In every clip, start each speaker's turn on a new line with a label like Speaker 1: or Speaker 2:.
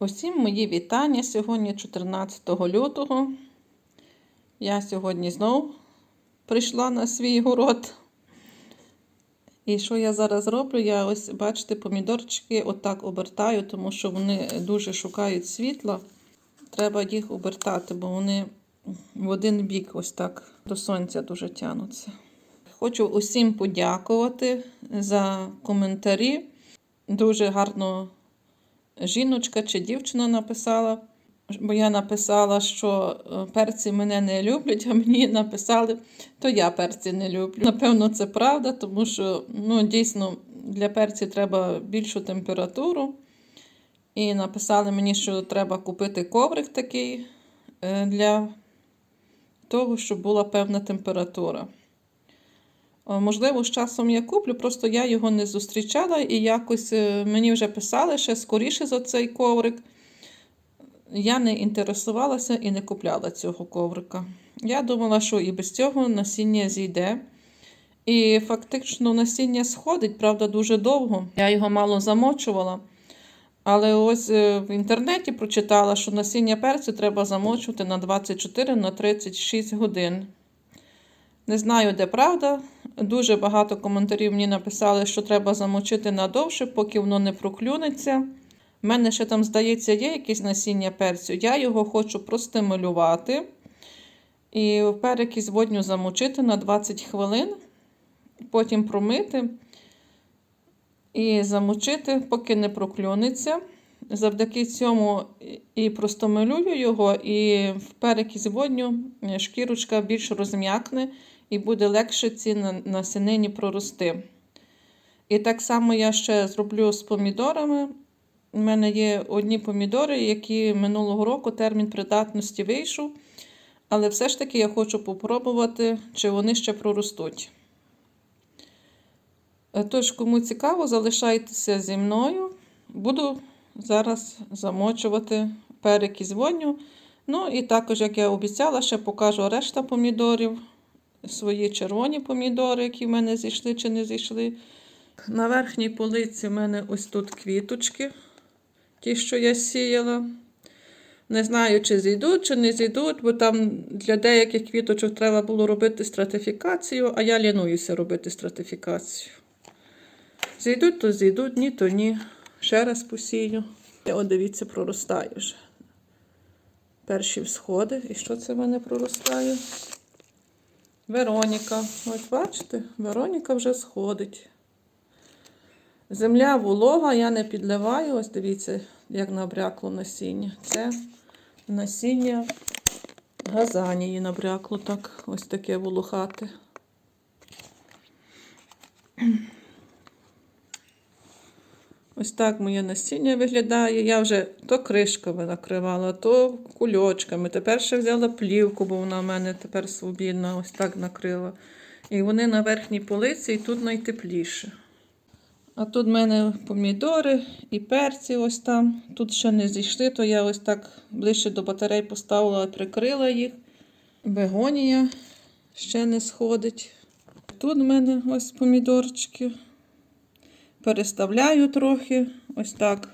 Speaker 1: Усім мої вітання. Сьогодні 14 лютого. Я сьогодні знов прийшла на свій город. І що я зараз роблю? Я ось, бачите, помідорчики отак обертаю, тому що вони дуже шукають світла. Треба їх обертати, бо вони в один бік ось так до сонця дуже тянуться. Хочу усім подякувати за коментарі. Дуже гарно жіночка чи дівчина написала. Бо я написала, що е, перці мене не люблять, а мені написали, то я перці не люблю. Напевно, це правда, тому що ну, дійсно для перці треба більшу температуру. І написали мені, що треба купити коврик такий е, для того, щоб була певна температура. Е, Можливо, з часом я куплю, просто я його не зустрічала і якось е, мені вже писали ще скоріше за цей коврик. Я не інтересувалася і не купляла цього коврика. Я думала, що і без цього насіння зійде. І фактично насіння сходить, правда, дуже довго. Я його мало замочувала. Але ось е, в інтернеті прочитала, що насіння перцю треба замочувати на 24 на 36 годин. Не знаю, де правда. Дуже багато коментарів мені написали, що треба замочити надовше, поки воно не проклюнеться. У мене ще там, здається, є якесь насіння перцю. Я його хочу простимулювати. І перекись водню замочити на 20 хвилин, потім промити і замочити, поки не проклюнеться. Завдяки цьому і простимулюю його, і в перекись водню шкірочка більш розм'якне і буде легше ці на- насінині прорости. І так само я ще зроблю з помідорами. У мене є одні помідори, які минулого року термін придатності вийшов. Але все ж таки я хочу попробувати, чи вони ще проростуть. Е, Тож, кому цікаво, залишайтеся зі мною. Буду зараз замочувати перекись водню. Ну і також, як я обіцяла, ще покажу решта помідорів, свої червоні помідори, які в мене зійшли чи не зійшли. На верхній полиці в мене ось тут квіточки, ті, що я сіяла. Не знаю, чи зійдуть, чи не зійдуть, бо там для деяких квіточок треба було робити стратифікацію, а я лінуюся робити стратифікацію. Зійдуть, то зійдуть, ні, то ні. Ще раз посію. О, дивіться, проростає вже. Перші всходи. І що це в мене проростає? Вероніка. Ось бачите, Вероніка вже сходить. Земля волога, я не підливаю. Ось дивіться, як набрякло насіння. Це насіння газанії набрякло так. Ось таке волохате. Ось так моє насіння виглядає. Я вже то кришками накривала, то кульочками. Тепер ще взяла плівку, бо вона в мене тепер свобідна, ось так накрила. І вони на верхній полиці, і тут найтепліше. А тут в мене помідори і перці ось там. Тут ще не зійшли, то я ось так ближче до батарей поставила, прикрила їх. Бегонія ще не сходить. Тут в мене ось помідорчики. Переставляю трохи, ось так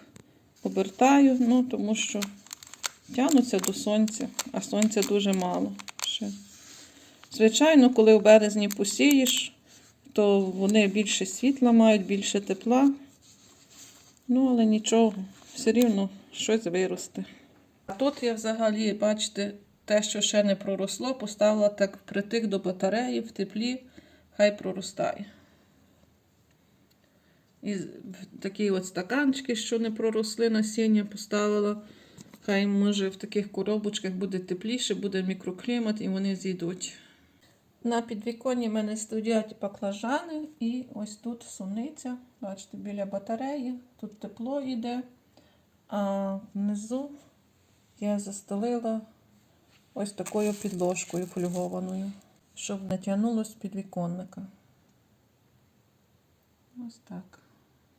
Speaker 1: обертаю, ну, тому що тягнуться до сонця, а сонця дуже мало ще. Звичайно, коли в березні посієш, то вони більше світла мають, більше тепла. Ну, але нічого, все рівно щось виросте. А тут я взагалі, бачите, те, що ще не проросло, поставила так впритик до батареї в теплі, хай проростає. І в такі от стаканчики, що не проросли насіння, поставила. Хай, може, в таких коробочках буде тепліше, буде мікроклімат і вони зійдуть. На підвіконні в мене стоять баклажани і ось тут суниця. Бачите, біля батареї. Тут тепло йде. А внизу я застелила ось такою підложкою фольгованою, щоб не з підвіконника. Ось так.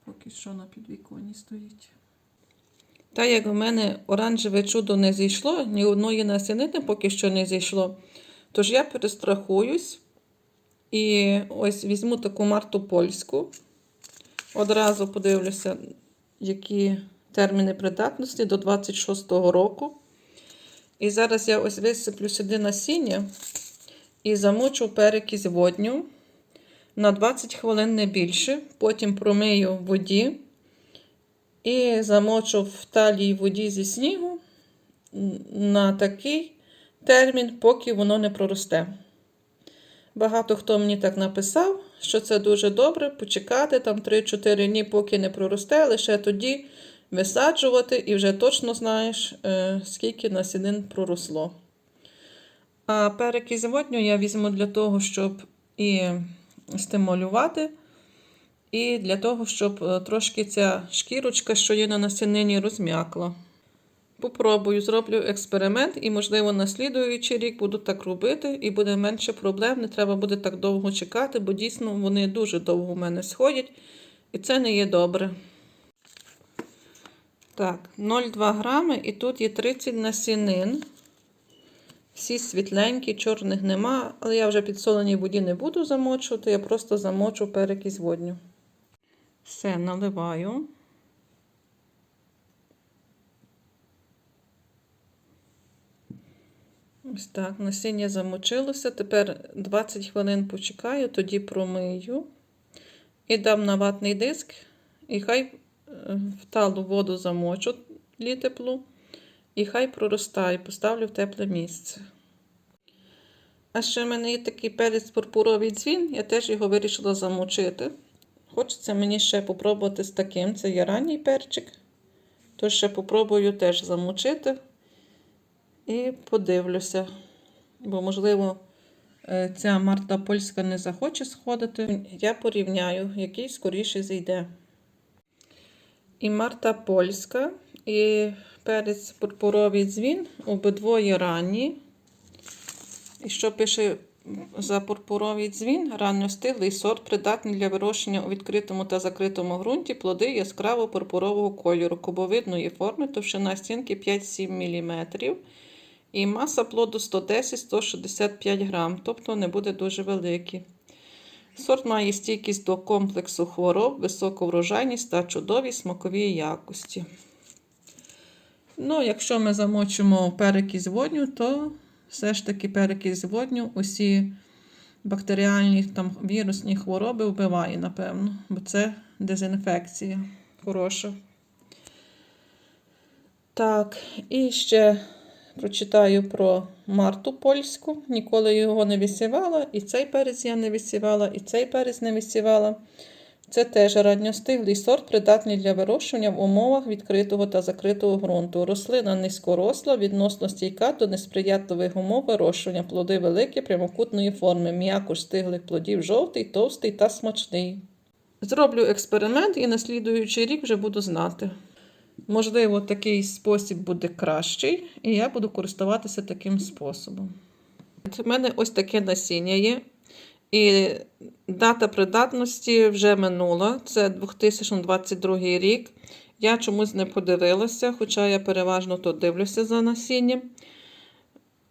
Speaker 1: Поки що на підвіконні стоїть. Та як у мене оранжеве чудо не зійшло, ні одної насінини поки що не зійшло. Тож я перестрахуюсь і ось візьму таку марту польську. Одразу подивлюся, які терміни придатності до 26-го року. І зараз я ось висиплю сюди насіння і замочу в перекись водню на 20 хвилин не більше. Потім промию в воді і замочу в талій воді зі снігу на такий термін, поки воно не проросте. Багато хто мені так написав, що це дуже добре почекати там 3-4 дні, поки не проросте, лише тоді висаджувати і вже точно знаєш, е, скільки насінин проросло. А перекись водню я візьму для того, щоб і стимулювати, і для того, щоб е, трошки ця шкірочка, що є на насінині, розм'якла. Попробую, зроблю експеримент, і, можливо, на слідуючий рік буду так робити, і буде менше проблем. Не треба буде так довго чекати, бо дійсно вони дуже довго у мене сходять, і це не є добре. Так, 0,2 грами, і тут є 30 насінин. Всі світленькі, чорних нема, але я вже підсоленій воді не буду замочувати, я просто замочу перекись водню. Все, наливаю. Ось так, насіння замочилося. Тепер 20 хвилин почекаю, тоді промию і дам на ватний диск, і хай е, в талу воду замочу лі теплу, і хай проростає, поставлю в тепле місце. А ще в мене є такий перець пурпуровий дзвін, я теж його вирішила замочити. Хочеться мені ще попробувати з таким. Це є ранній перчик. Тож ще попробую теж замочити. І подивлюся, бо, можливо, е, ця Марта Польська не захоче сходити. Я порівняю, який скоріше зійде. І Марта Польська, і перець пурпуровий дзвін, обидвоє ранні. І що пише за пурпуровий дзвін, ранньостиглий сорт, придатний для вирощення у відкритому та закритому ґрунті, плоди яскраво пурпурового кольору, кубовидної форми, товщина стінки 5-7 мм. І маса плоду 110-165 грам, тобто не буде дуже великий. Сорт має стійкість до комплексу хвороб, високу врожайність та чудові смакові якості. Ну, якщо ми замочимо перекись водню, то все ж таки перекись водню усі бактеріальні там, вірусні хвороби вбиває, напевно, бо це дезінфекція хороша. Так, і ще прочитаю про Марту польську. Ніколи його не висівала. І цей перець я не висівала, і цей перець не висівала. Це теж ранньостиглий сорт, придатний для вирощування в умовах відкритого та закритого ґрунту. Рослина низькоросла, відносно стійка до несприятливих умов вирощування. Плоди великі, прямокутної форми, м'якош стиглих плодів жовтий, товстий та смачний. Зроблю експеримент і на слідуючий рік вже буду знати. Можливо, такий спосіб буде кращий, і я буду користуватися таким способом. У мене ось таке насіння є. І дата придатності вже минула. Це 2022 рік. Я чомусь не подивилася, хоча я переважно тут дивлюся за насінням.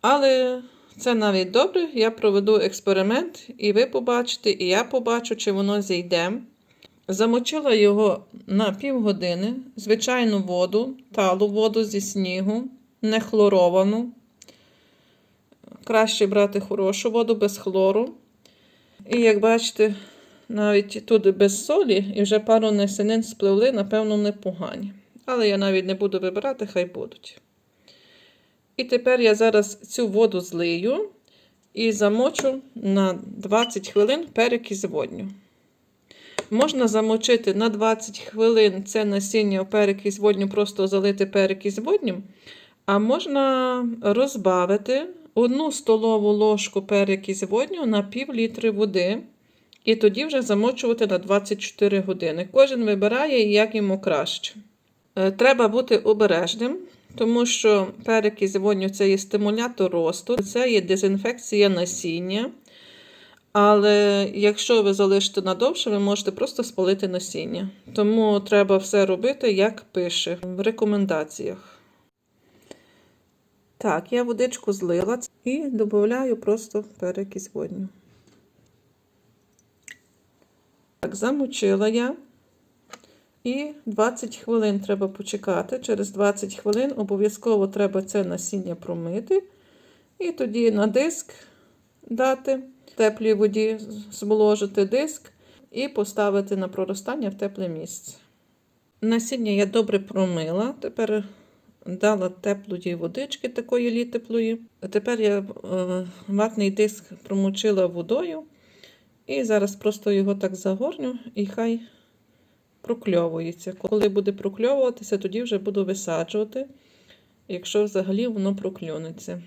Speaker 1: Але це навіть добре. Я проведу експеримент, і ви побачите, і я побачу, чи воно зійде. Замочила його на півгодини, звичайну воду, талу воду зі снігу, не хлоровану. Краще брати хорошу воду без хлору. І як бачите, навіть тут без солі, і вже пару насінин спливли, напевно, непогані. Але я навіть не буду вибирати, хай будуть. І тепер я зараз цю воду злию і замочу на 20 хвилин перекись водню. Можна замочити на 20 хвилин це насіння в перекись водню, просто залити перекись водню, а можна розбавити одну столову ложку перекись водню на пів літри води. І тоді вже замочувати на 24 години. Кожен вибирає, як йому краще. Е, Треба бути обережним, тому що перекись водню це є стимулятор росту, це є дезінфекція насіння. Але якщо ви залишите надовше, ви можете просто спалити насіння. Тому треба все робити, як пише в рекомендаціях. Так, я водичку злила і додаю просто перекись водню. Так, замочила я. І 20 хвилин треба почекати. Через 20 хвилин обов'язково треба це насіння промити. І тоді на диск дати, в теплій воді зволожити диск і поставити на проростання в тепле місце. Насіння я добре промила. Тепер дала теплої водички, такої літеплої. Тепер я е, ватний диск промочила водою. І зараз просто його так загорню і хай прокльовується. Коли буде прокльовуватися, тоді вже буду висаджувати, якщо взагалі воно проклюнеться.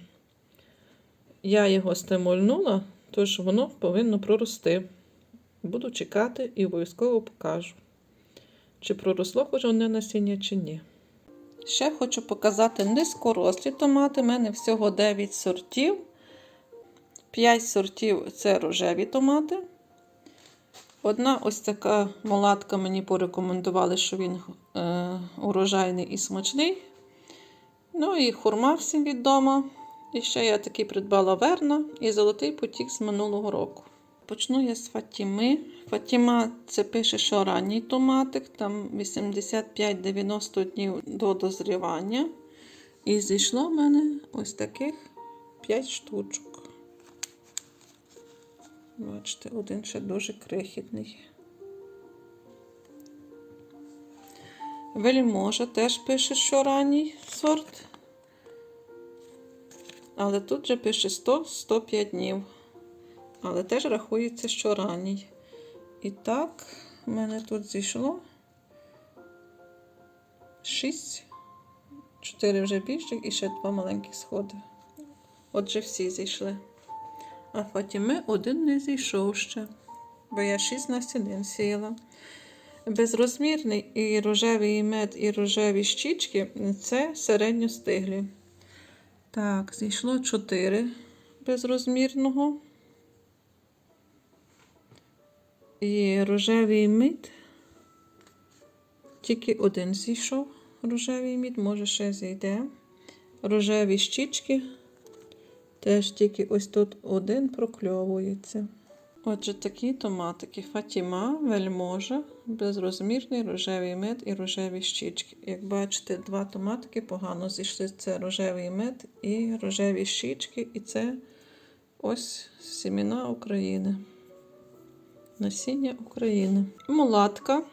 Speaker 1: Я його стимульнула, тож воно повинно прорости. Буду чекати і обов'язково покажу, чи проросло хоч одне насіння, чи ні. Ще хочу показати низькорослі томати. У мене всього 9 сортів. 5 сортів це рожеві томати. Одна ось така молатка мені порекомендували, що він е, урожайний і смачний. Ну і хурма всім відома. І ще я такий придбала верна і золотий потік з минулого року. Почну я з Фатіми. Фатіма це пише, що ранній томатик, там 85-90 днів до дозрівання. І зійшло в мене ось таких 5 штучок. Бачите, один ще дуже крихітний. Вельможа теж пише, що ранній сорт. Але тут же пише 100-105 днів. Але теж рахується, що ранній. І так, в мене тут зійшло 6, 4 вже більших і ще 2 маленьких сходи. Отже, всі зійшли. А Фатіми один не зійшов ще, бо я 6 насінин сіяла. Безрозмірний і рожевий мед, і рожеві щічки це середньостиглі. Так, зійшло 4 безрозмірного. І рожевий мід. Тільки один зійшов рожевий мід, може ще зійде. Рожеві щічки. Теж тільки ось тут один прокльовується. Отже, такі томатики Фатіма, вельможа, безрозмірний рожевий мед і рожеві щічки. Як бачите, два томатики погано зійшли. Це рожевий мед і рожеві щічки. І це ось сіміна України. Насіння України. Мулатка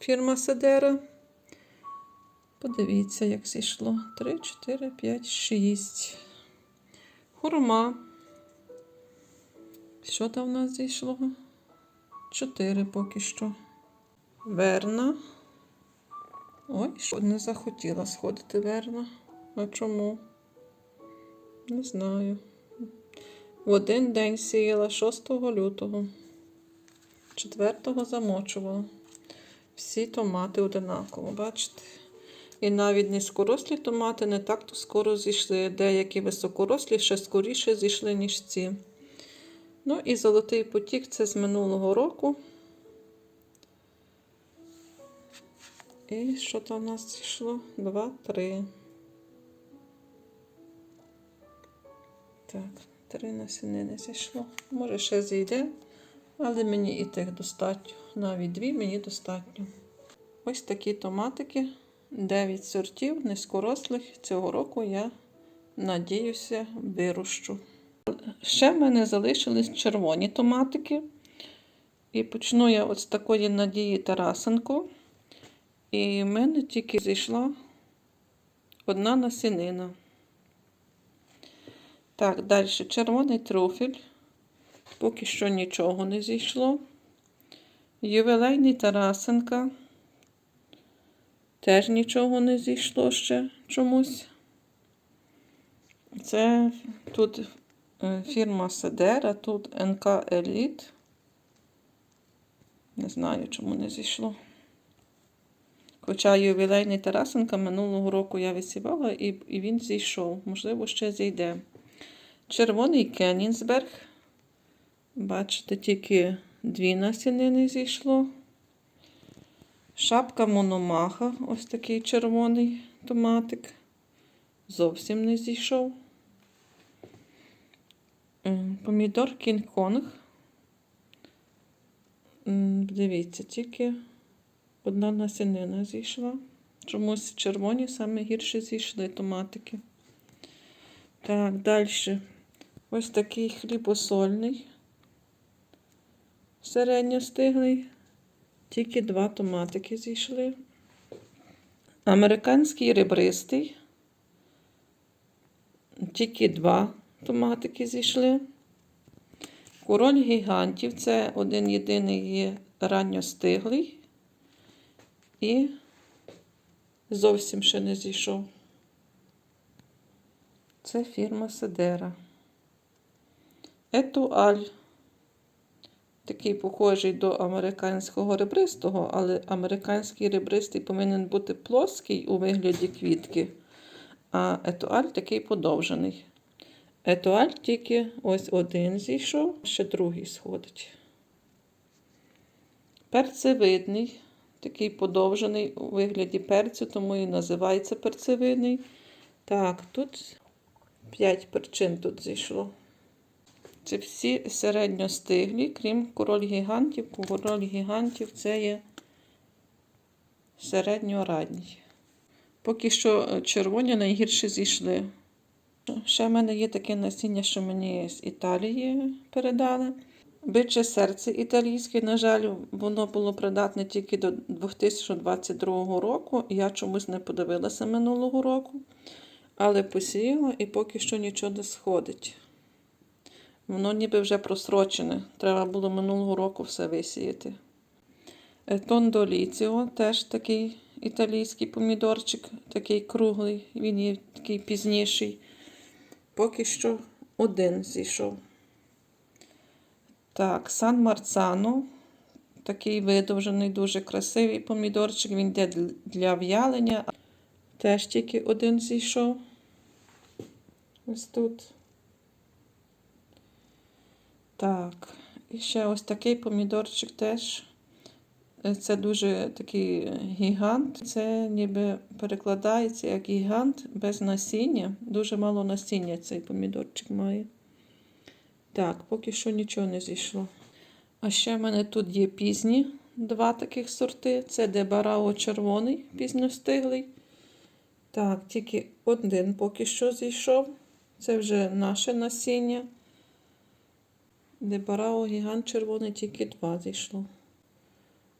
Speaker 1: фірма Седера. Подивіться, як зійшло. 3, 4, 5, 6. Хурма. Що там в нас зійшло? 4 поки що. Верна. Ой, що не захотіла сходити верна. А чому? Не знаю. В один день сіяла 6 лютого. 4 замочувала. Всі томати одинаково, бачите? І навіть низькорослі томати не так то скоро зійшли. Деякі високорослі ще скоріше зійшли, ніж ці. Ну і золотий потік це з минулого року. І що там у нас зійшло? Два, три. Так, три насінини зійшло. Може, ще зійде, але мені і тих достатньо. Навіть дві мені достатньо. Ось такі томатики. 9 сортів низькорослих. Цього року я надіюся вирощу. Ще в мене залишились червоні томатики. І почну я от з такої Надії Тарасенко. І в мене тільки зійшла одна насінина. Так, далі червоний трофіль. Поки що нічого не зійшло. Ювілейний Тарасенка. Теж нічого не зійшло ще чомусь. Це тут е, фірма Седера, тут НК Еліт. Не знаю, чому не зійшло. Хоча ювілейний Тарасенка минулого року я висівала і і він зійшов. Можливо, ще зійде. Червоний Кенінсберг. Бачите, тільки дві насінини зійшло. Шапка Мономаха, ось такий червоний томатик. Зовсім не зійшов. Помідор Кінг-Конг. Дивіться, тільки Одна насінина зійшла. Чомусь червоні саме гірше зійшли томатики. Так, далі. Ось такий хлібосольний. Середньостиглий. Тільки два томатики зійшли. Американський ребристий. Тільки два томатики зійшли. Король гігантів це один єдиний є ранньостиглий. І зовсім ще не зійшов. Це фірма Седера. Етуаль. Такий похожий до американського ребристого, але американський ребристий повинен бути плоский у вигляді квітки, а етуаль такий подовжений. Етуаль тільки ось один зійшов, ще другий сходить. Перцевидний, такий подовжений у вигляді перцю, тому і називається перцевидний. Так, тут 5 перчин тут зійшло. Це всі середньостиглі, крім король гігантів. Король гігантів це є середньорадній. Поки що червоні найгірше зійшли. Ще в мене є таке насіння, що мені з Італії передали. Биче серце італійське, на жаль, воно було придатне тільки до 2022 року. Я чомусь не подивилася минулого року, але посіяла і поки що нічого не сходить. Воно ніби вже просрочене. Треба було минулого року все висіяти. Тондоліціо теж такий італійський помідорчик, такий круглий, він є такий пізніший. Поки що один зійшов. Так, Сан Марцано. Такий видовжений, дуже красивий помідорчик. Він йде для в'ялення. Теж тільки один зійшов. Ось тут. Так, і ще ось такий помідорчик теж. Це дуже такий гігант. Це ніби перекладається як гігант без насіння. Дуже мало насіння цей помідорчик має. Так, поки що нічого не зійшло. А ще в мене тут є пізні два таких сорти. Це Дебарао червоний, пізньостиглий. Так, тільки один поки що зійшов. Це вже наше насіння. Дебарао гігант червоний, тільки два зійшло.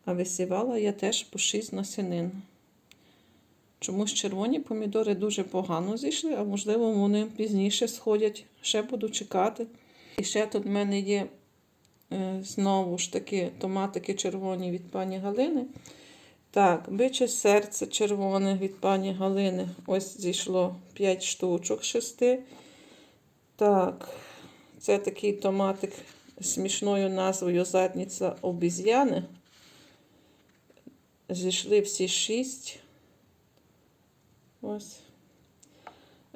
Speaker 1: А висівала я теж по 6 насінин. Чомусь червоні помідори дуже погано зійшли, а можливо, вони пізніше сходять. Ще буду чекати. І ще тут в мене є е, знову ж таки томатики червоні від пані Галини. Так, биче серце червоне від пані Галини. Ось зійшло 5 штучок 6. Так, це такий томатик з смішною назвою задниця обіз'яни. Зійшли всі 6. Ось.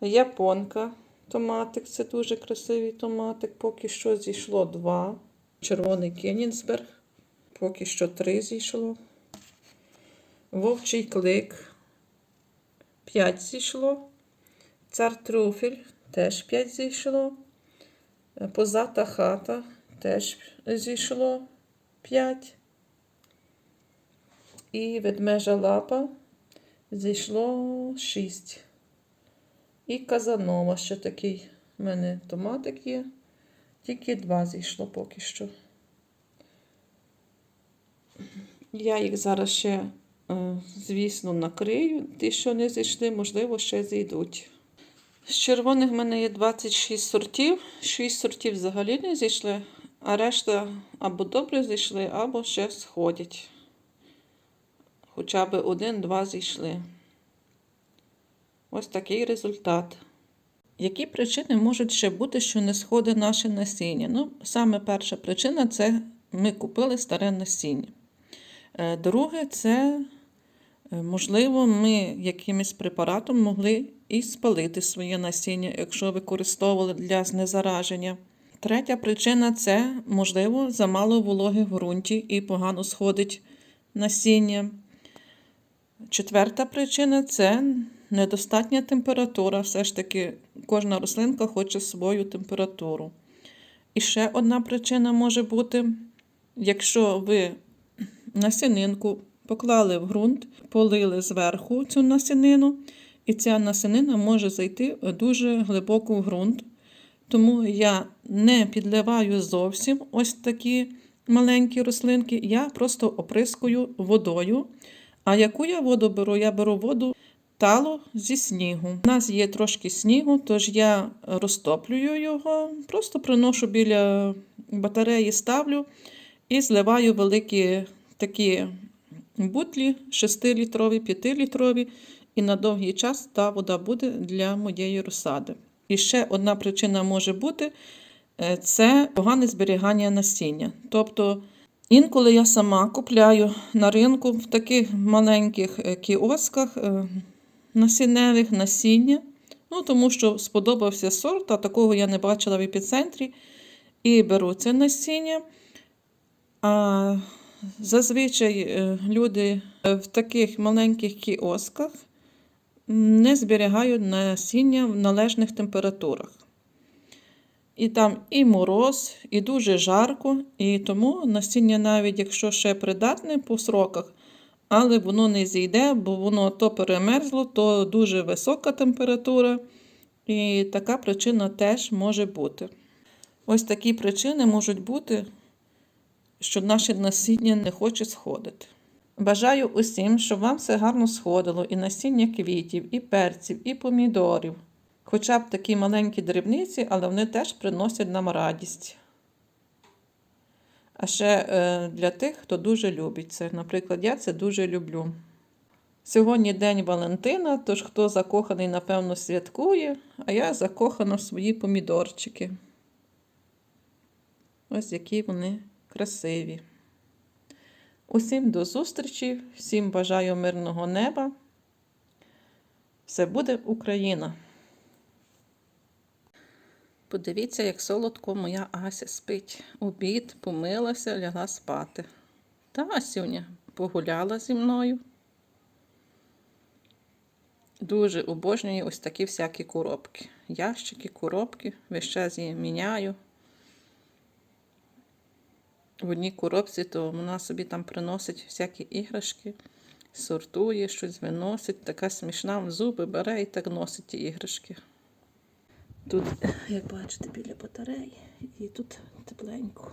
Speaker 1: Японка. Томатик, це дуже красивий томатик. Поки що зійшло 2. Червоний Кенінсберг. Поки що 3 зійшло. Вовчий клик. 5 зійшло. Цар трюфель теж 5 зійшло. Позата хата теж зійшло 5. І ведмежа лапа зійшло 6. І казанова ще такий в мене томатик є. Тільки два зійшло поки що. Я їх зараз ще, е, звісно, накрию. Ті, що не зійшли, можливо, ще зійдуть. З червоних в мене є 26 сортів. 6 сортів взагалі не зійшли, а решта або добре зійшли, або ще сходять. Хоча б один-два зійшли. Ось такий результат. Які причини можуть ще бути, що не сходить наше насіння? Ну, саме перша причина це ми купили старе насіння. Е, Друге, це, можливо, ми якимось препаратом могли і спалити своє насіння, якщо використовували для знезараження. Третя причина це, можливо, замало вологи в ґрунті і погано сходить насіння. Четверта причина це недостатня температура. Все ж таки, кожна рослинка хоче свою температуру. І ще одна причина може бути, якщо ви насінинку поклали в ґрунт, полили зверху цю насінину, і ця насінина може зайти дуже глибоко в ґрунт. Тому я не підливаю зовсім ось такі маленькі рослинки, я просто оприскую водою. А яку я воду беру? Я беру воду талу зі снігу. У нас є трошки снігу, тож я розтоплюю його, просто приношу біля батареї, ставлю і зливаю великі такі бутлі 6-літрові, 5-літрові, і на довгий час та вода буде для моєї розсади. І ще одна причина може бути е, це погане зберігання насіння. Тобто інколи я сама купляю на ринку в таких маленьких е, кіосках е, насінневих насіння. Ну, тому що сподобався сорт, а такого я не бачила в епіцентрі. І беру це насіння. А зазвичай е, люди е, в таких маленьких кіосках не зберігають насіння в належних температурах. І там і мороз, і дуже жарко, і тому насіння, навіть якщо ще придатне по сроках, але воно не зійде, бо воно то перемерзло, то дуже висока температура. І така причина теж може бути. Ось такі причини можуть бути, що наше насіння не хоче сходити. Бажаю усім, щоб вам все гарно сходило, і насіння квітів, і перців, і помідорів. Хоча б такі маленькі дрібниці, але вони теж приносять нам радість. А ще е, для тих, хто дуже любить це. Наприклад, я це дуже люблю. Сьогодні День Валентина, тож хто закоханий, напевно, святкує, а я закохана в свої помідорчики. Ось які вони красиві. Усім до зустрічі, всім бажаю мирного неба. Все буде Україна. Подивіться, як солодко моя Ася спить. Обід, помилася, лягла спати. Та Асюня погуляла зі мною. Дуже обожнюю ось такі всякі коробки. Ящики, коробки, весь час її міняю. В одній коробці, то вона собі там приносить всякі іграшки, сортує, щось виносить. Така смішна в зуби бере і так носить ті іграшки. Тут, як бачите, біля батареї, і тут тепленько.